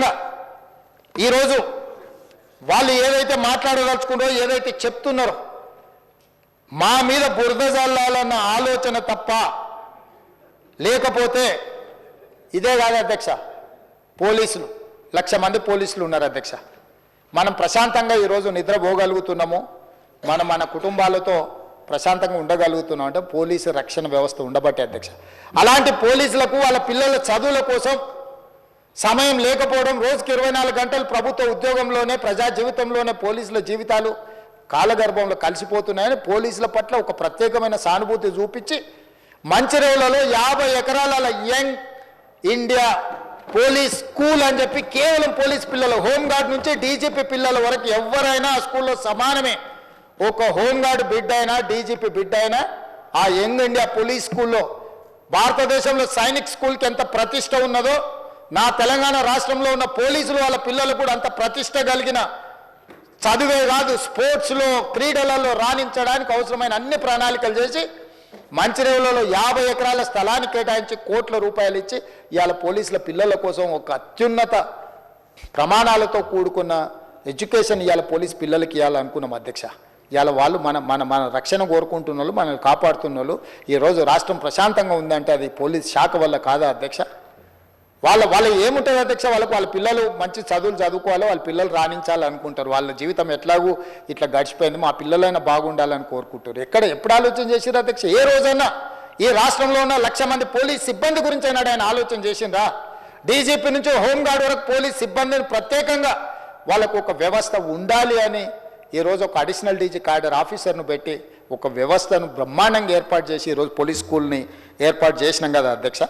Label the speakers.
Speaker 1: ప్రత్యేకంగా ఈరోజు వాళ్ళు ఏదైతే మాట్లాడదలుచుకున్నారో ఏదైతే చెప్తున్నారో మా మీద బురద జల్లాలన్న ఆలోచన తప్ప లేకపోతే ఇదే కాదు అధ్యక్ష పోలీసులు లక్ష మంది పోలీసులు ఉన్నారు అధ్యక్ష. మనం ప్రశాంతంగా ఈరోజు నిద్రపోగలుగుతున్నాము. మనం మన కుటుంబాలతో ప్రశాంతంగా ఉండగలుగుతున్నాం. అంటే పోలీసు రక్షణ వ్యవస్థ ఉండబట్టే అధ్యక్ష. అలాంటి పోలీసులకు వాళ్ళ పిల్లల చదువుల కోసం సమయం లేకపోవడం రోజుకి ఇరవై నాలుగు గంటలు ప్రభుత్వ ఉద్యోగంలోనే ప్రజా జీవితంలోనే పోలీసుల జీవితాలు కాలగర్భంలో కలిసిపోతున్నాయని పోలీసుల పట్ల ఒక ప్రత్యేకమైన సానుభూతి చూపించి మంచిరేవులలో యాభై ఎకరాల యంగ్ ఇండియా పోలీస్ స్కూల్ అని చెప్పి కేవలం పోలీస్ పిల్లలు హోంగార్డ్ నుంచి డీజీపీ పిల్లల వరకు ఎవరైనా ఆ స్కూల్లో సమానమే. ఒక హోంగార్డ్ బిడ్డ అయినా డీజీపీ బిడ్డ అయినా ఆ యంగ్ ఇండియా పోలీస్ స్కూల్లో భారతదేశంలో సైనిక్ స్కూల్కి ఎంత ప్రతిష్ట ఉన్నదో నా తెలంగాణ రాష్ట్రంలో ఉన్న పోలీసులు వాళ్ళ పిల్లలు కూడా అంత ప్రతిష్ట కలిగిన చదువే కాదు స్పోర్ట్స్లో క్రీడలలో రాణించడానికి అవసరమైన అన్ని ప్రణాళికలు చేసి మంచిరేవులలో యాభై ఎకరాల స్థలాన్ని కేటాయించి కోట్ల రూపాయలు ఇచ్చి ఇవాళ పోలీసుల పిల్లల కోసం ఒక అత్యున్నత ప్రమాణాలతో కూడుకున్న ఎడ్యుకేషన్ ఇవాళ పోలీస్ పిల్లలకి ఇవ్వాలనుకున్నాం అధ్యక్ష. ఇవాళ వాళ్ళు మన మన మన రక్షణ కోరుకుంటున్న వాళ్ళు మనల్ని కాపాడుతున్న వాళ్ళు ఈరోజు రాష్ట్రం ప్రశాంతంగా ఉందంటే అది పోలీస్ శాఖ వల్ల కాదా అధ్యక్ష? వాళ్ళ వాళ్ళ ఏముంటుంది అధ్యక్ష? వాళ్ళకు వాళ్ళ పిల్లలు మంచి చదువులు చదువుకోవాలి వాళ్ళ పిల్లలు రాణించాలి అనుకుంటారు వాళ్ళ జీవితం ఎట్లాగూ ఇట్లా గడిచిపోయింది మా పిల్లలైనా బాగుండాలని కోరుకుంటారు. ఎక్కడ ఎప్పుడు ఆలోచన చేసిరా అధ్యక్ష? ఏ రోజైనా ఈ రాష్ట్రంలో ఉన్న లక్ష మంది పోలీస్ సిబ్బంది గురించి అయినాడు ఆయన ఆలోచన చేసిందా డీజీపీ నుంచి హోంగార్డ్ వరకు పోలీస్ సిబ్బందిని ప్రత్యేకంగా వాళ్ళకు ఒక వ్యవస్థ ఉండాలి అని ఈరోజు ఒక అడిషనల్ డీజీ కార్డర్ ఆఫీసర్ను పెట్టి ఒక వ్యవస్థను బ్రహ్మాండంగా ఏర్పాటు చేసి ఈరోజు పోలీస్ స్కూల్ని ఏర్పాటు చేసినాం కదా అధ్యక్ష?